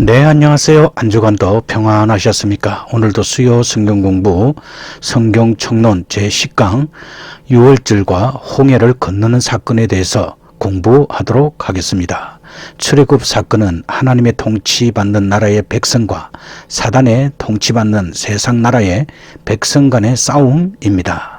네, 안녕하세요. 한 주간도 평안하셨습니까? 오늘도 수요 성경 공부 성경 청론 제10강 6월절과 홍해를 건너는 사건에 대해서 공부하도록 하겠습니다. 출애굽 사건은 하나님의 통치받는 나라의 백성과 사단의 통치받는 세상 나라의 백성 간의 싸움입니다.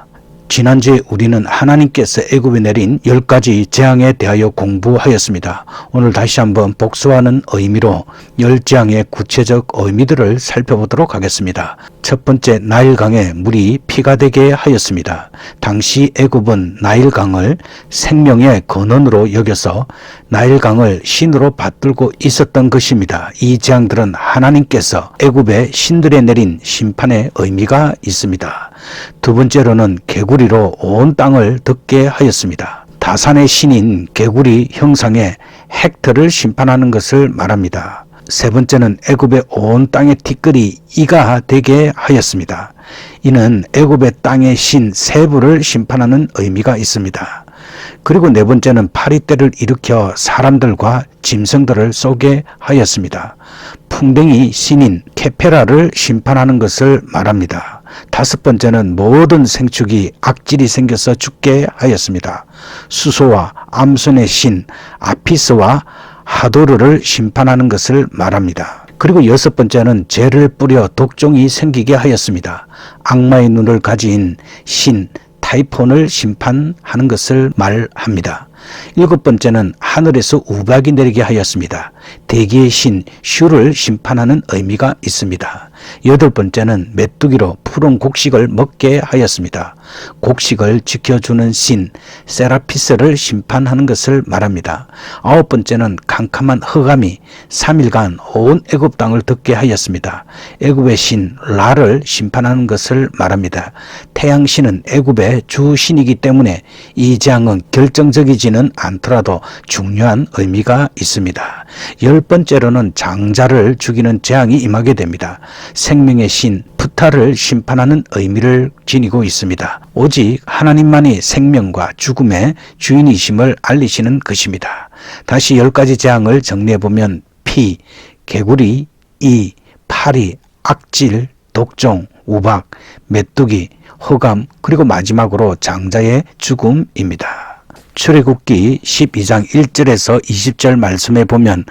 지난주에 우리는 하나님께서 애굽에 내린 열 가지 재앙에 대하여 공부하였습니다. 오늘 다시 한번 복수하는 의미로 열 재앙의 구체적 의미들을 살펴보도록 하겠습니다. 첫 번째 나일강에 물이 피가 되게 하였습니다. 당시 애굽은 나일강을 생명의 근원으로 여겨서 나일강을 신으로 받들고 있었던 것입니다. 이 재앙들은 하나님께서 애굽의 신들에 내린 심판의 의미가 있습니다. 두 번째로는 개구리로 온 땅을 덮게 하였습니다. 다산의 신인 개구리 형상의 헥터를 심판하는 것을 말합니다. 세 번째는 애굽의 온 땅의 티끌이 이가 되게 하였습니다. 이는 애굽의 땅의 신 세부를 심판하는 의미가 있습니다. 그리고 네 번째는 파리떼를 일으켜 사람들과 짐승들을 쏘게 하였습니다. 풍뎅이 신인 케페라를 심판하는 것을 말합니다. 다섯 번째는 모든 생축이 악질이 생겨서 죽게 하였습니다. 수소와 암손의 신 아피스와 하도르를 심판하는 것을 말합니다. 그리고 여섯 번째는 죄를 뿌려 독종이 생기게 하였습니다. 악마의 눈을 가진 신 타이폰을 심판하는 것을 말합니다. 일곱 번째는 하늘에서 우박이 내리게 하였습니다. 대기의 신 슈를 심판하는 의미가 있습니다. 여덟 번째는 메뚜기로 푸른 곡식을 먹게 하였습니다. 곡식을 지켜주는 신 세라피스를 심판하는 것을 말합니다. 아홉 번째는 캄캄한 흑암이 3일간 온 애굽 땅을 덮게 하였습니다. 애굽의 신 라를 심판하는 것을 말합니다. 태양신은 애굽의 주신이기 때문에 이 재앙은 결정적이지 는 않더라도 중요한 의미가 있습니다. 열 번째로는 장자를 죽이는 재앙이 임하게 됩니다. 생명의 신 푸타를 심판하는 의미를 지니고 있습니다. 오직 하나님만이 생명과 죽음의 주인이심을 알리시는 것입니다. 다시 열 가지 재앙을 정리해 보면 피, 개구리, 이, 파리, 악질, 독종, 우박, 메뚜기, 허감, 그리고 마지막으로 장자의 죽음입니다. 출애굽기 12장 1절에서 20절 말씀에 보면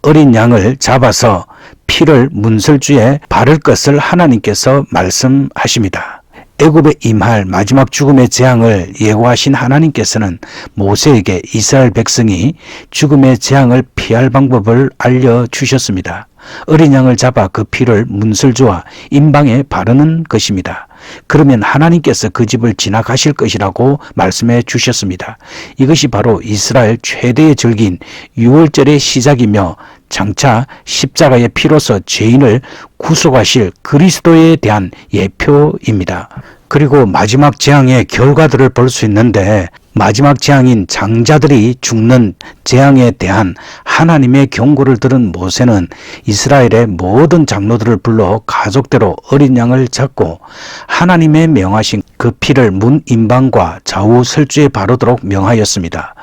어린 양을 잡아서 피를 문설주에 바를 것을 하나님께서 말씀하십니다. 애굽에 임할 마지막 죽음의 재앙을 예고하신 하나님께서는 모세에게 이스라엘 백성이 죽음의 재앙을 피할 방법을 알려 주셨습니다. 어린 양을 잡아 그 피를 문설주와 임방에 바르는 것입니다. 그러면 하나님께서 그 집을 지나가실 것이라고 말씀해 주셨습니다. 이것이 바로 이스라엘 최대의 절기인 6월절의 시작이며 장차 십자가의 피로서 죄인을 구속하실 그리스도에 대한 예표입니다. 그리고 마지막 재앙의 결과들을 볼 수 있는데 마지막 재앙인 장자들이 죽는 재앙에 대한 하나님의 경고를 들은 모세는 이스라엘의 모든 장로들을 불러 가족대로 어린 양을 잡고 하나님의 명하신 그 피를 문 임방과 좌우 설주에 바르도록 명하였습니다.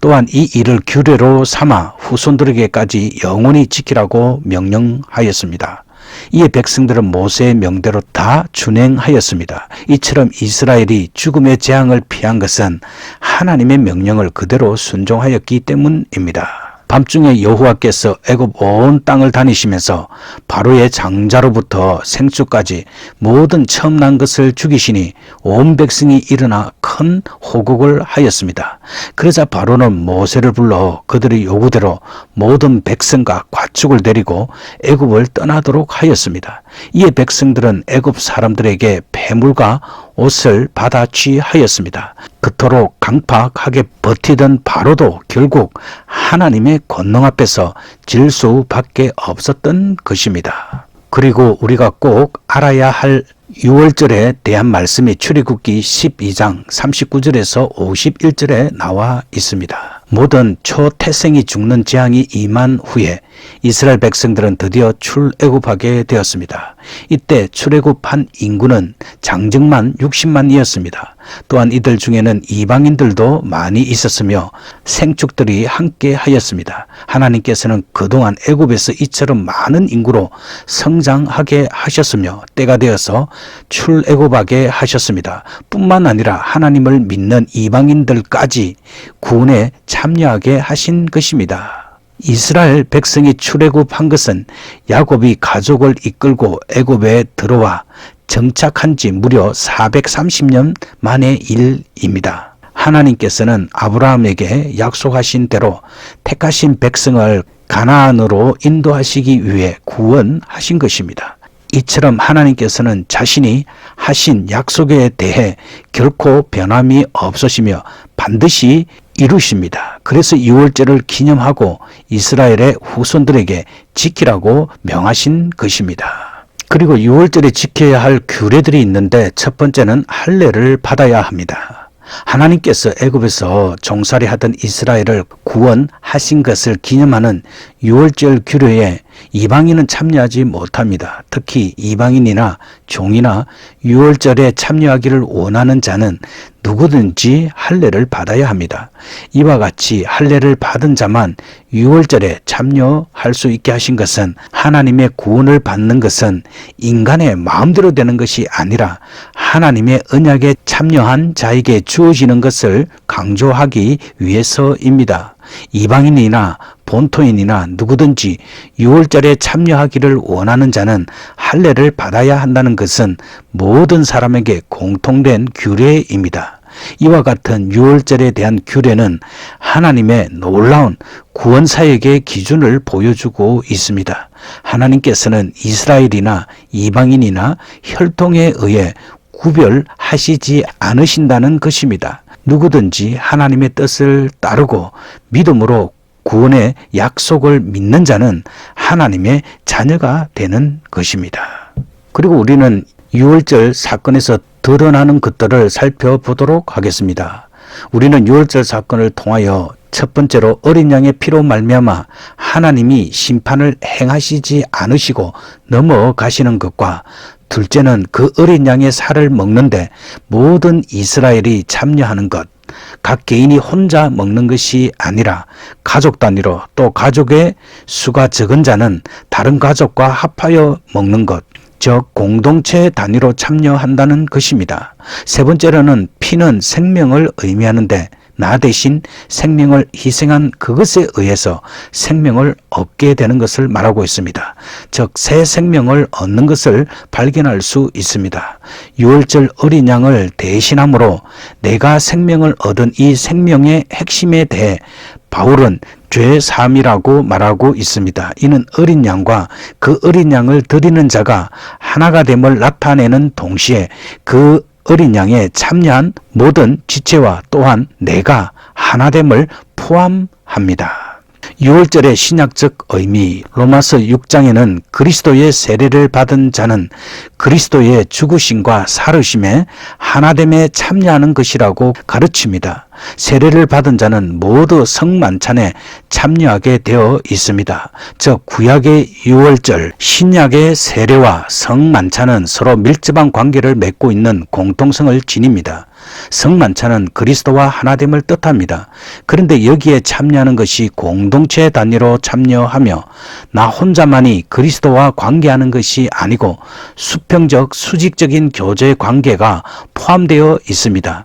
또한 이 일을 규례로 삼아 후손들에게까지 영원히 지키라고 명령하였습니다. 이에 백성들은 모세의 명대로 다 준행하였습니다. 이처럼 이스라엘이 죽음의 재앙을 피한 것은 하나님의 명령을 그대로 순종하였기 때문입니다. 밤중에 여호와께서 애굽 온 땅을 다니시면서 바로의 장자로부터 생수까지 모든 처음 난 것을 죽이시니 온 백성이 일어나 큰 호국을 하였습니다. 그러자 바로는 모세를 불러 그들의 요구대로 모든 백성과 과축을 데리고 애굽을 떠나도록 하였습니다. 이에 백성들은 애굽 사람들에게 폐물과 옷을 받아 취하였습니다. 그토록 강팍하게 버티던 바로도 결국 하나님의 권능 앞에서 질 수밖에 없었던 것입니다. 그리고 우리가 꼭 알아야 할 6월절에 대한 말씀이 출애굽기 12장 39절에서 51절에 나와 있습니다. 모든 초태생이 죽는 재앙이 임한 후에 이스라엘 백성들은 드디어 출애굽하게 되었습니다. 이때 출애굽한 인구는 장정만 60만이었습니다. 또한 이들 중에는 이방인들도 많이 있었으며 생축들이 함께 하였습니다. 하나님께서는 그동안 애굽에서 이처럼 많은 인구로 성장하게 하셨으며 때가 되어서 출애굽하게 하셨습니다. 뿐만 아니라 하나님을 믿는 이방인들까지 구원에 참여하게 하신 것입니다. 이스라엘 백성이 출애굽한 것은 야곱이 가족을 이끌고 애굽에 들어와 정착한 지 무려 430년 만의 일입니다. 하나님께서는 아브라함에게 약속하신 대로 택하신 백성을 가나안으로 인도하시기 위해 구원하신 것입니다. 이처럼 하나님께서는 자신이 하신 약속에 대해 결코 변함이 없으시며 반드시 이루십니다. 그래서 6월절을 기념하고 이스라엘의 후손들에게 지키라고 명하신 것입니다. 그리고 6월절에 지켜야 할 규례들이 있는데 첫 번째는 할례를 받아야 합니다. 하나님께서 애굽에서 종살이 하던 이스라엘을 구원하신 것을 기념하는 6월절 규례에 이방인은 참여하지 못합니다. 특히 이방인이나 종이나 6월절에 참여하기를 원하는 자는 누구든지 할례를 받아야 합니다. 이와 같이 할례를 받은 자만 6월절에 참여할 수 있게 하신 것은 하나님의 구원을 받는 것은 인간의 마음대로 되는 것이 아니라 하나님의 언약에 참여한 자에게 주어지는 것을 강조하기 위해서입니다. 이방인이나 본토인이나 누구든지 6월절에 참여하기를 원하는 자는 할례를 받아야 한다는 것은 모든 사람에게 공통된 규례입니다. 이와 같은 6월절에 대한 규례는 하나님의 놀라운 구원 사역의 기준을 보여주고 있습니다. 하나님께서는 이스라엘이나 이방인이나 혈통에 의해 구별하시지 않으신다는 것입니다. 누구든지 하나님의 뜻을 따르고 믿음으로 구원의 약속을 믿는 자는 하나님의 자녀가 되는 것입니다. 그리고 우리는 6월절 사건에서 드러나는 것들을 살펴보도록 하겠습니다. 우리는 6월절 사건을 통하여 첫 번째로 어린 양의 피로 말미암아 하나님이 심판을 행하시지 않으시고 넘어가시는 것과 둘째는 그 어린 양의 살을 먹는데 모든 이스라엘이 참여하는 것. 각 개인이 혼자 먹는 것이 아니라 가족 단위로 또 가족의 수가 적은 자는 다른 가족과 합하여 먹는 것. 즉 공동체 단위로 참여한다는 것입니다. 세 번째로는 피는 생명을 의미하는데 나 대신 생명을 희생한 그것에 의해서 생명을 얻게 되는 것을 말하고 있습니다. 즉, 새 생명을 얻는 것을 발견할 수 있습니다. 6월절 어린 양을 대신함으로 내가 생명을 얻은 이 생명의 핵심에 대해 바울은 죄 사함이라고 말하고 있습니다. 이는 어린 양과 그 어린 양을 드리는 자가 하나가 됨을 나타내는 동시에 그 어린 양에 참여한 모든 지체와 또한 내가 하나됨을 포함합니다. 6월절의 신약적 의미 로마서 6장에는 그리스도의 세례를 받은 자는 그리스도의 죽으심과 살으심에 하나됨에 참여하는 것이라고 가르칩니다. 세례를 받은 자는 모두 성만찬에 참여하게 되어 있습니다. 즉 구약의 6월절, 신약의 세례와 성만찬은 서로 밀접한 관계를 맺고 있는 공통성을 지닙니다. 성만찬은 그리스도와 하나됨을 뜻합니다. 그런데 여기에 참여하는 것이 공동체 단위로 참여하며 나 혼자만이 그리스도와 관계하는 것이 아니고 수평적 수직적인 교제 관계가 포함되어 있습니다.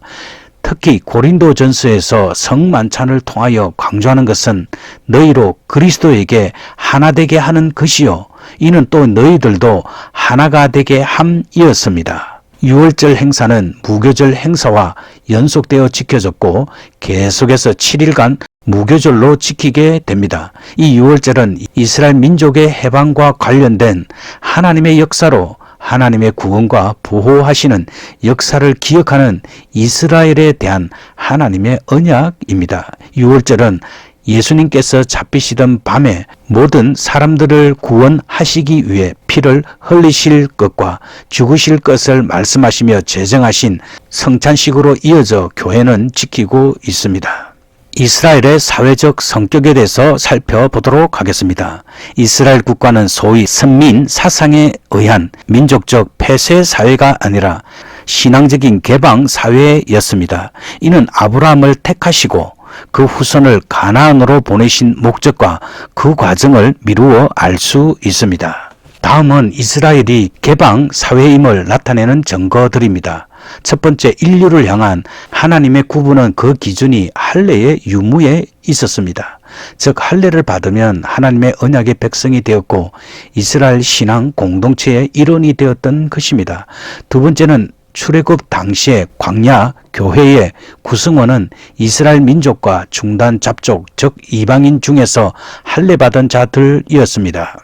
특히 고린도 전서에서 성만찬을 통하여 강조하는 것은 너희로 그리스도에게 하나 되게 하는 것이요. 이는 또 너희들도 하나가 되게 함이었습니다. 6월절 행사는 무교절 행사와 연속되어 지켜졌고 계속해서 7일간 무교절로 지키게 됩니다. 이 6월절은 이스라엘 민족의 해방과 관련된 하나님의 역사로 하나님의 구원과 보호하시는 역사를 기억하는 이스라엘에 대한 하나님의 언약입니다. 6월절은 예수님께서 잡히시던 밤에 모든 사람들을 구원하시기 위해 피를 흘리실 것과 죽으실 것을 말씀하시며 제정하신 성찬식으로 이어져 교회는 지키고 있습니다. 이스라엘의 사회적 성격에 대해서 살펴보도록 하겠습니다. 이스라엘 국가는 소위 선민 사상에 의한 민족적 폐쇄 사회가 아니라 신앙적인 개방 사회였습니다. 이는 아브라함을 택하시고 그 후손을 가나안으로 보내신 목적과 그 과정을 미루어 알 수 있습니다. 다음은 이스라엘이 개방 사회임을 나타내는 증거들입니다. 첫 번째 인류를 향한 하나님의 구분은 그 기준이 할례의 유무에 있었습니다. 즉 할례를 받으면 하나님의 언약의 백성이 되었고 이스라엘 신앙 공동체의 일원이 되었던 것입니다. 두 번째는 출애굽 당시의 광야 교회의 구성원은 이스라엘 민족과 중단 잡족 즉 이방인 중에서 할례 받은 자들이었습니다.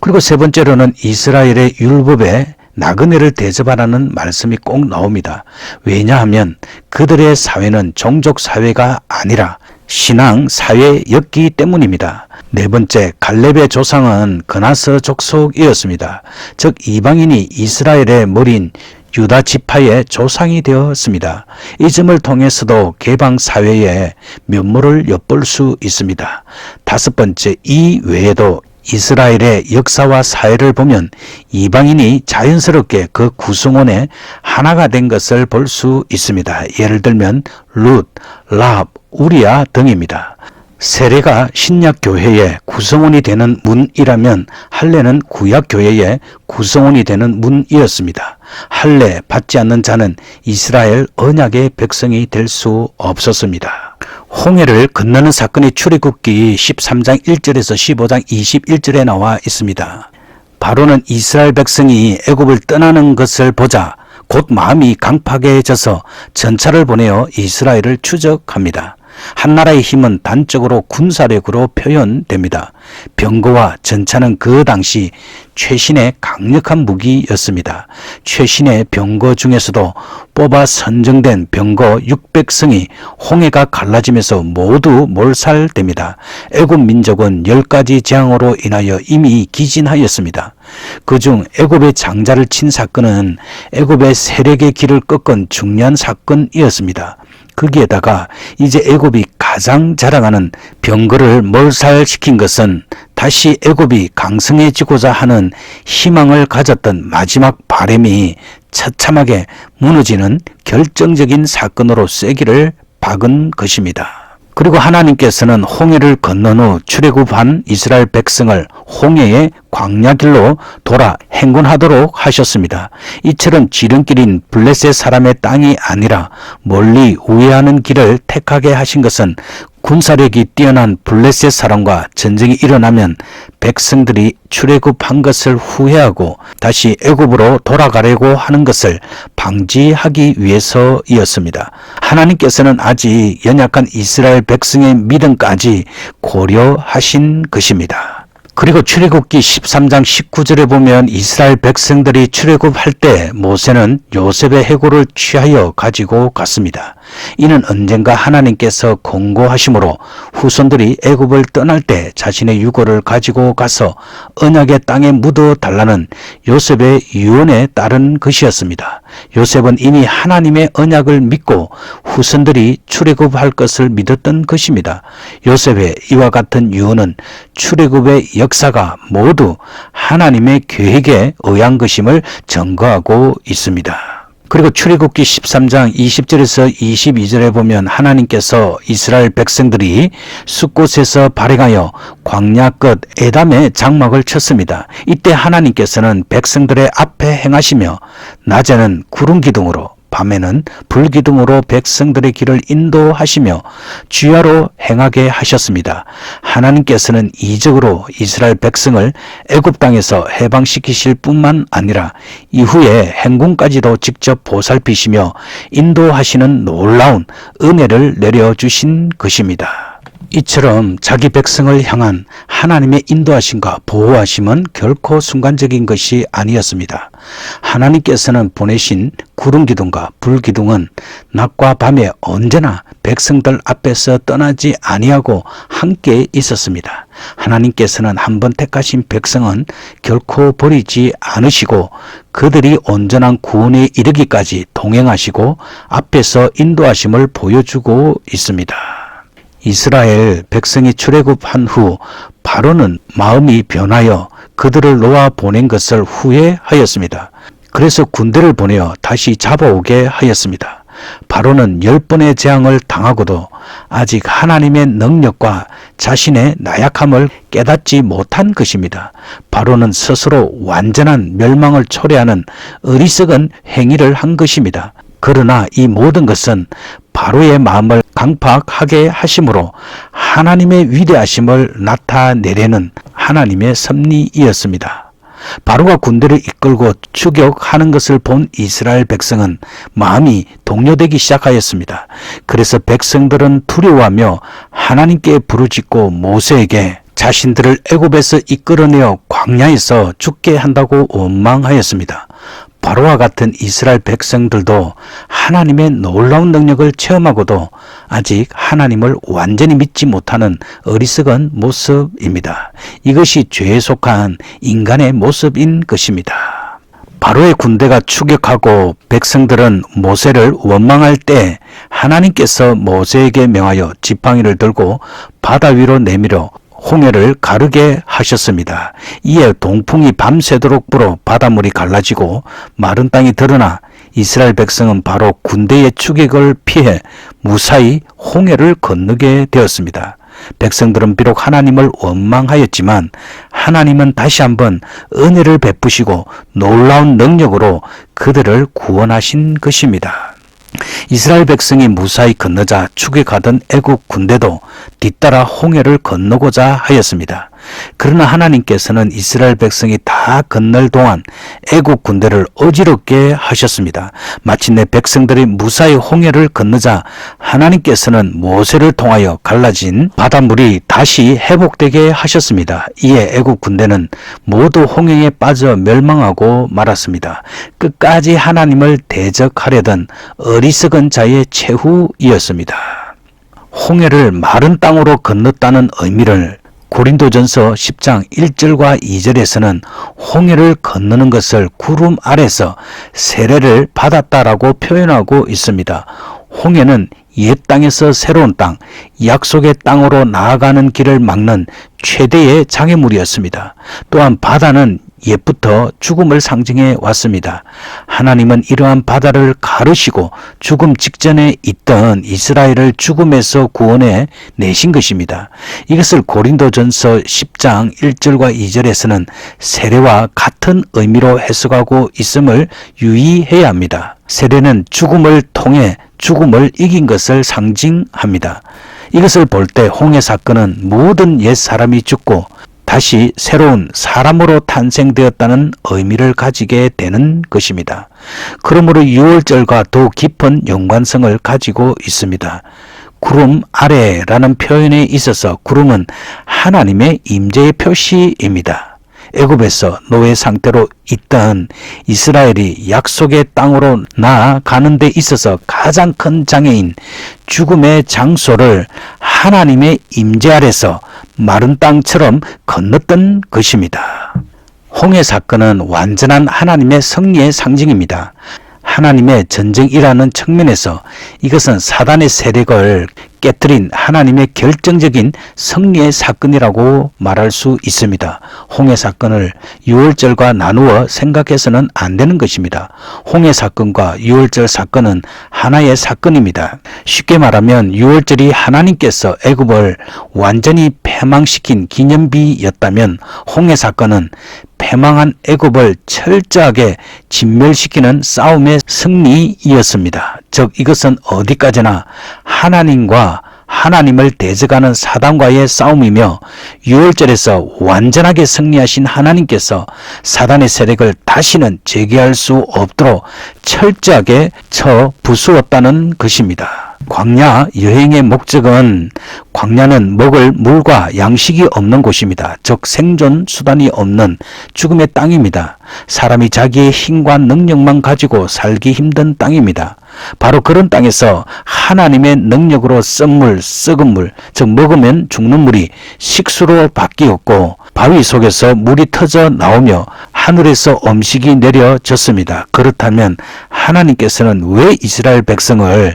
그리고 세 번째로는 이스라엘의 율법에 나그네를 대접하라는 말씀이 꼭 나옵니다. 왜냐하면 그들의 사회는 종족 사회가 아니라 신앙 사회였기 때문입니다. 네 번째, 갈렙의 조상은 그나스 족속이었습니다. 즉 이방인이 이스라엘의 머리인 유다 지파의 조상이 되었습니다. 이 점을 통해서도 개방 사회의 면모를 엿볼 수 있습니다. 다섯 번째, 이 외에도 이스라엘의 역사와 사회를 보면 이방인이 자연스럽게 그 구성원의 하나가 된 것을 볼 수 있습니다. 예를 들면 룻, 랍, 우리아 등입니다. 세례가 신약 교회의 구성원이 되는 문이라면 할례는 구약 교회의 구성원이 되는 문이었습니다. 할례 받지 않는 자는 이스라엘 언약의 백성이 될 수 없었습니다. 홍해를 건너는 사건이 출애굽기 13장 1절에서 15장 21절에 나와 있습니다. 바로는 이스라엘 백성이 애굽을 떠나는 것을 보자 곧 마음이 강팍해져서 전차를 보내어 이스라엘을 추적합니다. 한 나라의 힘은 단적으로 군사력으로 표현됩니다. 병거와 전차는 그 당시 최신의 강력한 무기였습니다. 최신의 병거 중에서도 뽑아 선정된 병거 600성이 홍해가 갈라지면서 모두 몰살됩니다. 애굽 민족은 10가지 재앙으로 인하여 이미 기진하였습니다. 그중 애굽의 장자를 친 사건은 애굽의 세력의 길을 꺾은 중요한 사건이었습니다. 거기에다가 이제 애굽이 가장 자랑하는 병거를 몰살시킨 것은 다시 애굽이 강성해지고자 하는 희망을 가졌던 마지막 바램이 처참하게 무너지는 결정적인 사건으로 쐐기를 박은 것입니다. 그리고 하나님께서는 홍해를 건넌 후 출애굽한 이스라엘 백성을 홍해의 광야길로 돌아 행군하도록 하셨습니다. 이처럼 지름길인 블레셋 사람의 땅이 아니라 멀리 우회하는 길을 택하게 하신 것은 군사력이 뛰어난 블레셋 사람과 전쟁이 일어나면 백성들이 출애굽한 것을 후회하고 다시 애굽으로 돌아가려고 하는 것을 방지하기 위해서이었습니다. 하나님께서는 아직 연약한 이스라엘 백성의 믿음까지 고려하신 것입니다. 그리고 출애굽기 13장 19절에 보면 이스라엘 백성들이 출애굽할 때 모세는 요셉의 해골을 취하여 가지고 갔습니다. 이는 언젠가 하나님께서 공고하심으로 후손들이 애굽을 떠날 때 자신의 유고를 가지고 가서 언약의 땅에 묻어 달라는 요셉의 유언에 따른 것이었습니다. 요셉은 이미 하나님의 언약을 믿고 후손들이 출애굽할 것을 믿었던 것입니다. 요셉의 이와 같은 유언은 출애굽의 역사가 모두 하나님의 계획에 의한 것임을 증거하고 있습니다. 그리고 출애굽기 13장 20절에서 22절에 보면 하나님께서 이스라엘 백성들이 숲곳에서 발행하여 광야 끝 에담의 장막을 쳤습니다. 이때 하나님께서는 백성들의 앞에 행하시며 낮에는 구름 기둥으로 밤에는 불기둥으로 백성들의 길을 인도하시며 주야로 행하게 하셨습니다. 하나님께서는 이적으로 이스라엘 백성을 애굽 땅에서 해방시키실 뿐만 아니라 이후에 행군까지도 직접 보살피시며 인도하시는 놀라운 은혜를 내려 주신 것입니다. 이처럼 자기 백성을 향한 하나님의 인도하심과 보호하심은 결코 순간적인 것이 아니었습니다. 하나님께서는 보내신 구름 기둥과 불 기둥은 낮과 밤에 언제나 백성들 앞에서 떠나지 아니하고 함께 있었습니다. 하나님께서는 한 번 택하신 백성은 결코 버리지 않으시고 그들이 온전한 구원에 이르기까지 동행하시고 앞에서 인도하심을 보여주고 있습니다. 이스라엘 백성이 출애굽한 후 바로는 마음이 변하여 그들을 놓아 보낸 것을 후회하였습니다. 그래서 군대를 보내어 다시 잡아오게 하였습니다. 바로는 열 번의 재앙을 당하고도 아직 하나님의 능력과 자신의 나약함을 깨닫지 못한 것입니다. 바로는 스스로 완전한 멸망을 초래하는 어리석은 행위를 한 것입니다. 그러나 이 모든 것은 바로의 마음을 강팍하게 하심으로 하나님의 위대하심을 나타내려는 하나님의 섭리이었습니다. 바로가 군대를 이끌고 추격하는 것을 본 이스라엘 백성은 마음이 동요되기 시작하였습니다. 그래서 백성들은 두려워하며 하나님께 부르짖고 모세에게 자신들을 애굽에서 이끌어내어 광야에서 죽게 한다고 원망하였습니다. 바로와 같은 이스라엘 백성들도 하나님의 놀라운 능력을 체험하고도 아직 하나님을 완전히 믿지 못하는 어리석은 모습입니다. 이것이 죄에 속한 인간의 모습인 것입니다. 바로의 군대가 추격하고 백성들은 모세를 원망할 때 하나님께서 모세에게 명하여 지팡이를 들고 바다 위로 내밀어 홍해를 가르게 하셨습니다. 이에 동풍이 밤새도록 불어 바닷물이 갈라지고 마른 땅이 드러나 이스라엘 백성은 바로 군대의 추격을 피해 무사히 홍해를 건너게 되었습니다. 백성들은 비록 하나님을 원망하였지만 하나님은 다시 한번 은혜를 베푸시고 놀라운 능력으로 그들을 구원하신 것입니다. 이스라엘 백성이 무사히 건너자 추격하던 애국 군대도 뒤따라 홍해를 건너고자 하였습니다. 그러나 하나님께서는 이스라엘 백성이 다 건널 동안 애국 군대를 어지럽게 하셨습니다. 마침내 백성들이 무사히 홍해를 건너자 하나님께서는 모세를 통하여 갈라진 바닷물이 다시 회복되게 하셨습니다. 이에 애국 군대는 모두 홍해에 빠져 멸망하고 말았습니다. 끝까지 하나님을 대적하려던 어리석은 자의 최후이었습니다. 홍해를 마른 땅으로 건넜다는 의미를 고린도전서 10장 1절과 2절에서는 홍해를 건너는 것을 구름 아래서 세례를 받았다라고 표현하고 있습니다. 홍해는 옛 땅에서 새로운 땅, 약속의 땅으로 나아가는 길을 막는 최대의 장애물이었습니다. 또한 바다는 옛부터 죽음을 상징해 왔습니다. 하나님은 이러한 바다를 가르시고 죽음 직전에 있던 이스라엘을 죽음에서 구원해 내신 것입니다. 이것을 고린도전서 10장 1절과 2절에서는 세례와 같은 의미로 해석하고 있음을 유의해야 합니다. 세례는 죽음을 통해 죽음을 이긴 것을 상징합니다. 이것을 볼 때 홍해 사건은 모든 옛 사람이 죽고 다시 새로운 사람으로 탄생되었다는 의미를 가지게 되는 것입니다. 그러므로 6월절과 더 깊은 연관성을 가지고 있습니다. 구름 아래라는 표현에 있어서 구름은 하나님의 임재의 표시입니다. 애굽에서 노예 상태로 있던 이스라엘이 약속의 땅으로 나아가는 데 있어서 가장 큰 장애인 죽음의 장소를 하나님의 임재 아래서 마른 땅처럼 건넜던 것입니다. 홍해 사건은 완전한 하나님의 승리의 상징입니다. 하나님의 전쟁이라는 측면에서 이것은 사단의 세력을 깨뜨린 하나님의 결정적인 승리의 사건이라고 말할 수 있습니다. 홍해 사건을 유월절과 나누어 생각해서는 안 되는 것입니다. 홍해 사건과 유월절 사건은 하나의 사건입니다. 쉽게 말하면 유월절이 하나님께서 애굽을 완전히 패망시킨 기념비였다면 홍해 사건은 패망한 애굽을 철저하게 진멸시키는 싸움의 승리이었습니다. 즉 이것은 어디까지나 하나님과 하나님을 대적하는 사단과의 싸움이며 6월절에서 완전하게 승리하신 하나님께서 사단의 세력을 다시는 재개할 수 없도록 철저하게 쳐 부수었다는 것입니다. 광야 여행의 목적은 광야는 먹을 물과 양식이 없는 곳입니다. 즉 생존 수단이 없는 죽음의 땅입니다. 사람이 자기의 힘과 능력만 가지고 살기 힘든 땅입니다. 바로 그런 땅에서 하나님의 능력으로 썩 물, 썩은 물, 즉 먹으면 죽는 물이 식수로 바뀌었고 바위 속에서 물이 터져 나오며 하늘에서 음식이 내려졌습니다. 그렇다면 하나님께서는 왜 이스라엘 백성을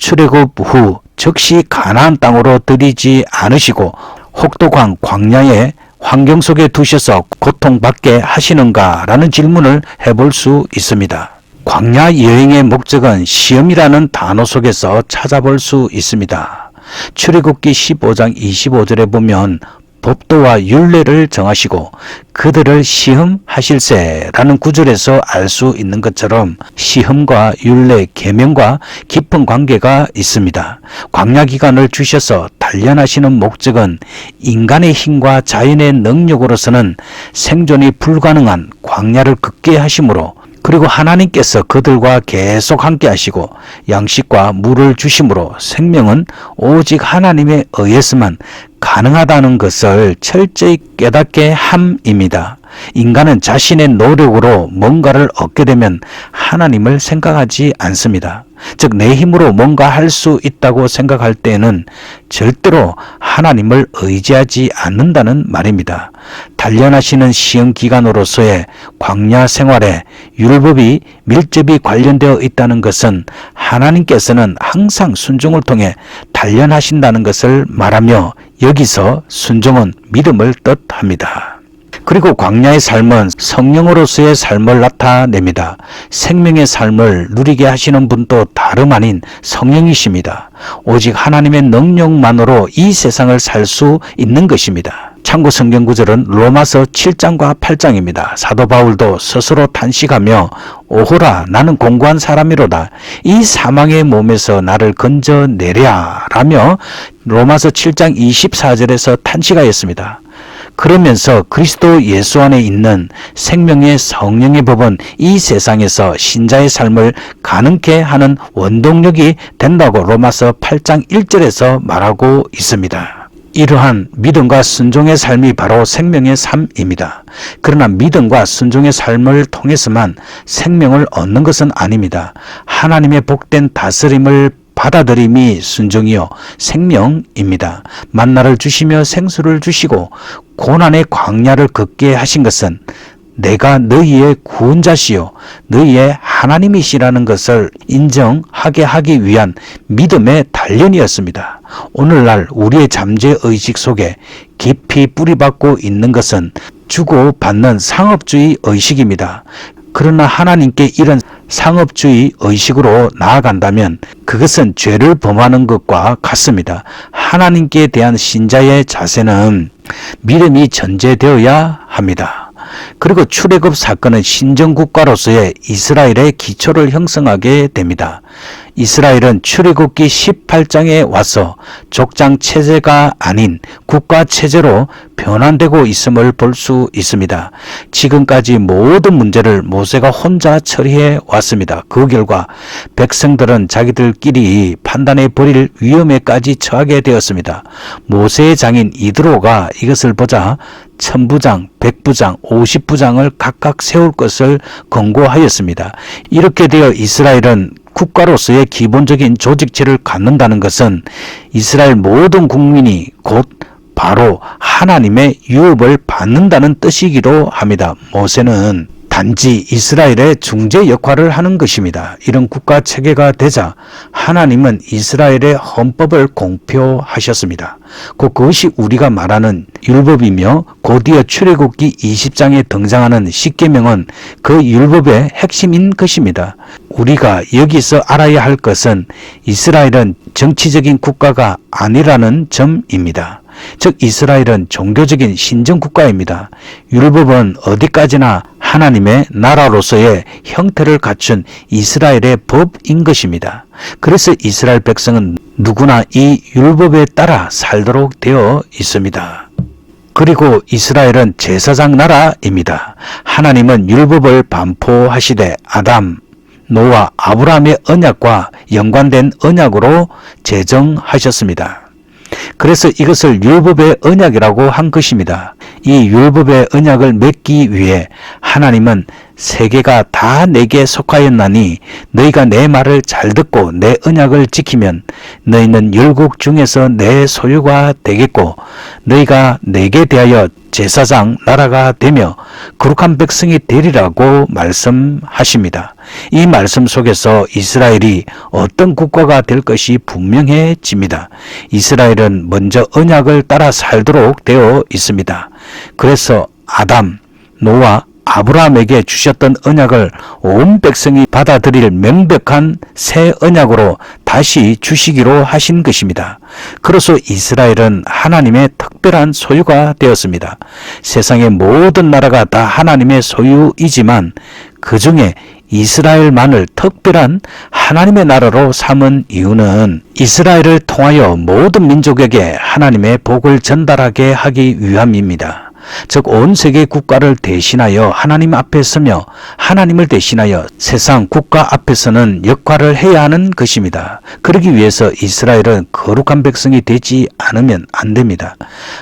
출애굽 후 즉시 가나안 땅으로 들이지 않으시고 혹독한 광야에 환경 속에 두셔서 고통받게 하시는가라는 질문을 해볼 수 있습니다. 광야 여행의 목적은 시험이라는 단어 속에서 찾아볼 수 있습니다. 출애굽기 15장 25절에 보면 법도와 율례를 정하시고 그들을 시험하실세라는 구절에서 알 수 있는 것처럼 시험과 율례, 계명과 깊은 관계가 있습니다. 광야 기간을 주셔서 단련하시는 목적은 인간의 힘과 자연의 능력으로서는 생존이 불가능한 광야를 걷게 하심으로 그리고 하나님께서 그들과 계속 함께 하시고 양식과 물을 주심으로 생명은 오직 하나님에 의해서만 가능하다는 것을 철저히 깨닫게 함입니다. 인간은 자신의 노력으로 뭔가를 얻게 되면 하나님을 생각하지 않습니다. 즉, 내 힘으로 뭔가 할 수 있다고 생각할 때에는 절대로 하나님을 의지하지 않는다는 말입니다. 단련하시는 시험 기간으로서의 광야 생활에 율법이 밀접히 관련되어 있다는 것은 하나님께서는 항상 순종을 통해 단련하신다는 것을 말하며 여기서 순종은 믿음을 뜻합니다. 그리고 광야의 삶은 성령으로서의 삶을 나타냅니다. 생명의 삶을 누리게 하시는 분도 다름 아닌 성령이십니다. 오직 하나님의 능력만으로 이 세상을 살 수 있는 것입니다. 참고 성경 구절은 로마서 7장과 8장입니다. 사도 바울도 스스로 탄식하며 오호라 나는 공고한 사람이로다. 이 사망의 몸에서 나를 건져내랴 라며 로마서 7장 24절에서 탄식하였습니다. 그러면서 그리스도 예수 안에 있는 생명의 성령의 법은 이 세상에서 신자의 삶을 가능케 하는 원동력이 된다고 로마서 8장 1절에서 말하고 있습니다. 이러한 믿음과 순종의 삶이 바로 생명의 삶입니다. 그러나 믿음과 순종의 삶을 통해서만 생명을 얻는 것은 아닙니다. 하나님의 복된 다스림을 받아들임이 순종이요 생명입니다. 만나를 주시며 생수를 주시고 고난의 광야를 걷게 하신 것은 내가 너희의 구원자시요 너희의 하나님이시라는 것을 인정하게 하기 위한 믿음의 단련이었습니다. 오늘날 우리의 잠재 의식 속에 깊이 뿌리박고 있는 것은 주고 받는 상업주의 의식입니다. 그러나 하나님께 이런 상업주의 의식으로 나아간다면 그것은 죄를 범하는 것과 같습니다. 하나님께 대한 신자의 자세는 믿음이 전제되어야 합니다. 그리고 출애굽 사건은 신정국가로서의 이스라엘의 기초를 형성하게 됩니다. 이스라엘은 출애굽기 18장에 와서 족장 체제가 아닌 국가 체제로 변환되고 있음을 볼 수 있습니다. 지금까지 모든 문제를 모세가 혼자 처리해 왔습니다. 그 결과 백성들은 자기들끼리 판단해 버릴 위험에까지 처하게 되었습니다. 모세의 장인 이드로가 이것을 보자 천부장, 백부장, 오십부장을 각각 세울 것을 권고하였습니다. 이렇게 되어 이스라엘은 국가로서의 기본적인 조직체를 갖는다는 것은 이스라엘 모든 국민이 곧 바로 하나님의 유업을 받는다는 뜻이기도 합니다. 모세는 단지 이스라엘의 중재 역할을 하는 것입니다. 이런 국가 체계가 되자 하나님은 이스라엘의 헌법을 공표하셨습니다. 곧 그것이 우리가 말하는 율법이며 곧이어 출애굽기 20장에 등장하는 십계명은 그 율법의 핵심인 것입니다. 우리가 여기서 알아야 할 것은 이스라엘은 정치적인 국가가 아니라는 점입니다. 즉 이스라엘은 종교적인 신정 국가입니다. 율법은 어디까지나 하나님의 나라로서의 형태를 갖춘 이스라엘의 법인 것입니다. 그래서 이스라엘 백성은 누구나 이 율법에 따라 살도록 되어 있습니다. 그리고 이스라엘은 제사장 나라입니다. 하나님은 율법을 반포하시되 아담, 노아, 아브라함의 언약과 연관된 언약으로 제정하셨습니다. 그래서 이것을 율법의 언약이라고 한 것입니다. 이 율법의 언약을 맺기 위해 하나님은 세계가 다 내게 속하였나니 너희가 내 말을 잘 듣고 내 언약을 지키면 너희는 열국 중에서 내 소유가 되겠고 너희가 내게 대하여 제사장 나라가 되며 거룩한 백성이 되리라고 말씀하십니다. 이 말씀 속에서 이스라엘이 어떤 국가가 될 것이 분명해집니다. 이스라엘은 먼저 언약을 따라 살도록 되어 있습니다. 그래서 아담, 노아, 아브라함에게 주셨던 언약을 온 백성이 받아들일 명백한 새 언약으로 다시 주시기로 하신 것입니다. 그로써 이스라엘은 하나님의 특별한 소유가 되었습니다. 세상의 모든 나라가 다 하나님의 소유이지만 그 중에 이스라엘만을 특별한 하나님의 나라로 삼은 이유는 이스라엘을 통하여 모든 민족에게 하나님의 복을 전달하게 하기 위함입니다. 즉 온 세계 국가를 대신하여 하나님 앞에 서며 하나님을 대신하여 세상 국가 앞에서는 역할을 해야 하는 것입니다. 그러기 위해서 이스라엘은 거룩한 백성이 되지 않으면 안 됩니다.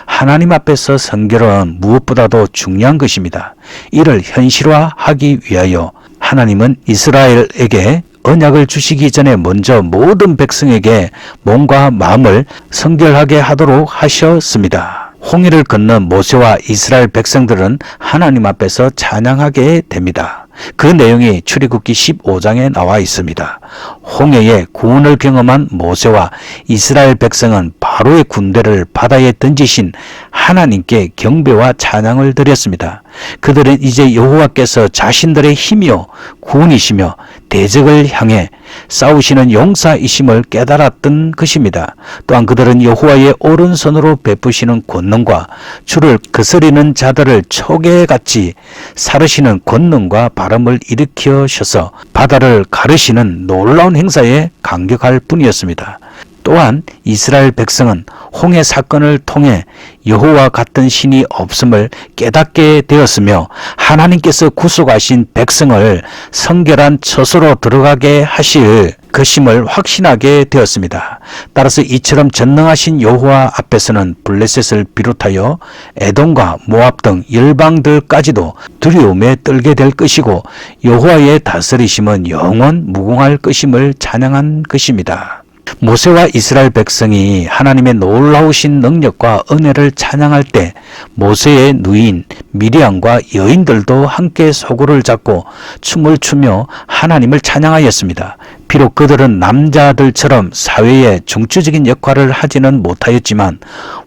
하나님 앞에서 성결은 무엇보다도 중요한 것입니다. 이를 현실화하기 위하여 하나님은 이스라엘에게 언약을 주시기 전에 먼저 모든 백성에게 몸과 마음을 성결하게 하도록 하셨습니다. 홍해를 건넌 모세와 이스라엘 백성들은 하나님 앞에서 찬양하게 됩니다. 그 내용이 출애굽기 15장에 나와 있습니다. 홍해의 구원을 경험한 모세와 이스라엘 백성은 바로의 군대를 바다에 던지신 하나님께 경배와 찬양을 드렸습니다. 그들은 이제 여호와께서 자신들의 힘이요 구원이시며 대적을 향해 싸우시는 용사이심을 깨달았던 것입니다. 또한 그들은 여호와의 오른손으로 베푸시는 권능과 주를 거스리는 자들을 초계같이 사르시는 권능과 바 람을 일으켜셔서 바다를 가르시는 놀라운 행사에 감격할 뿐이었습니다. 또한 이스라엘 백성은 홍해 사건을 통해 여호와 같은 신이 없음을 깨닫게 되었으며 하나님께서 구속하신 백성을 성결한 처소로 들어가게 하실 것임을 확신하게 되었습니다. 따라서 이처럼 전능하신 여호와 앞에서는 블레셋을 비롯하여 에돔과 모압 등 열방들까지도 두려움에 떨게 될 것이고 여호와의 다스리심은 영원 무궁할 것임을 찬양한 것입니다. 모세와 이스라엘 백성이 하나님의 놀라우신 능력과 은혜를 찬양할 때 모세의 누인 미리암과 여인들도 함께 소구를 잡고 춤을 추며 하나님을 찬양하였습니다. 비록 그들은 남자들처럼 사회의 중추적인 역할을 하지는 못하였지만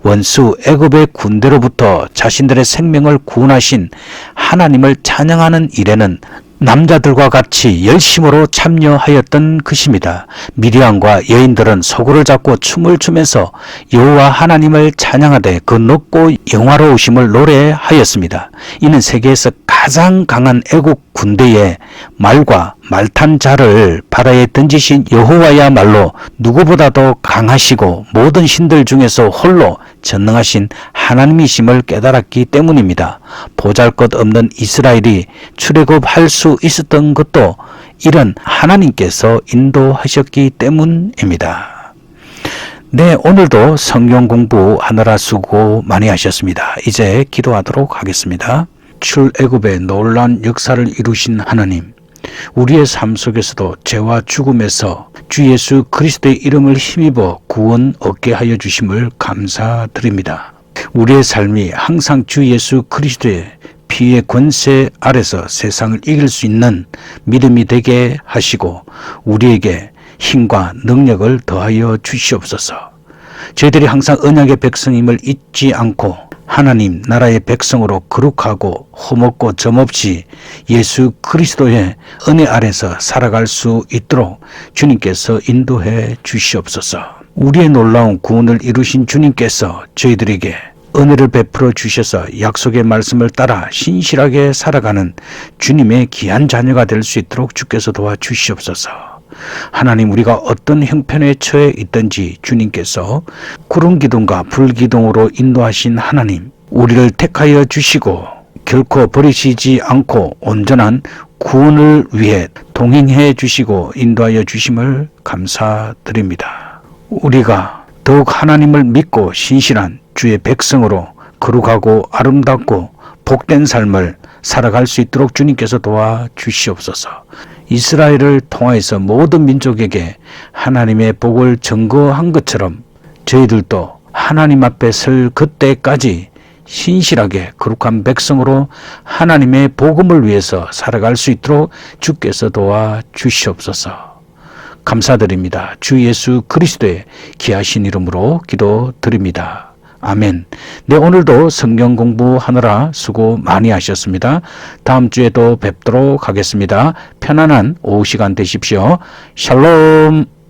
원수 애굽의 군대로부터 자신들의 생명을 구원하신 하나님을 찬양하는 일에는 남자들과 같이 열심으로 참여하였던 것입니다. 미리암과 여인들은 소구를 잡고 춤을 추면서 여호와 하나님을 찬양하되 그 높고 영화로우심을 노래하였습니다. 이는 세계에서 가장 강한 애국 군대의 말과 말탄 자를 바다에 던지신 여호와야말로 누구보다도 강하시고 모든 신들 중에서 홀로 전능하신 하나님이심을 깨달았기 때문입니다. 보잘것없는 이스라엘이 출애굽할 수 있었던 것도 이런 하나님께서 인도하셨기 때문입니다. 네, 오늘도 성경 공부하느라 수고 많이 하셨습니다. 이제 기도하도록 하겠습니다. 출애굽의 놀란 역사를 이루신 하나님, 우리의 삶 속에서도 죄와 죽음에서 주 예수 그리스도의 이름을 힘입어 구원 얻게 하여 주심을 감사드립니다. 우리의 삶이 항상 주 예수 그리스도의 피의 권세 아래서 세상을 이길 수 있는 믿음이 되게 하시고 우리에게 힘과 능력을 더하여 주시옵소서. 저희들이 항상 언약의 백성임을 잊지 않고 하나님 나라의 백성으로 거룩하고 험없고 점없이 예수 그리스도의 은혜 아래서 살아갈 수 있도록 주님께서 인도해 주시옵소서. 우리의 놀라운 구원을 이루신 주님께서 저희들에게 은혜를 베풀어 주셔서 약속의 말씀을 따라 신실하게 살아가는 주님의 귀한 자녀가 될 수 있도록 주께서 도와 주시옵소서. 하나님 우리가 어떤 형편에 처해 있든지 주님께서 구름 기둥과 불 기둥으로 인도하신 하나님 우리를 택하여 주시고 결코 버리시지 않고 온전한 구원을 위해 동행해 주시고 인도하여 주심을 감사드립니다. 우리가 더욱 하나님을 믿고 신실한 주의 백성으로 거룩하고 아름답고 복된 삶을 살아갈 수 있도록 주님께서 도와 주시옵소서. 이스라엘을 통하여서 모든 민족에게 하나님의 복을 증거한 것처럼 저희들도 하나님 앞에 설 그때까지 신실하게 거룩한 백성으로 하나님의 복음을 위해서 살아갈 수 있도록 주께서 도와 주시옵소서. 감사드립니다. 주 예수 그리스도의 귀하신 이름으로 기도드립니다. 아멘. 네, 오늘도 성경 공부하느라 수고 많이 하셨습니다. 다음 주에도 뵙도록 하겠습니다. 편안한 오후 시간 되십시오. 샬롬.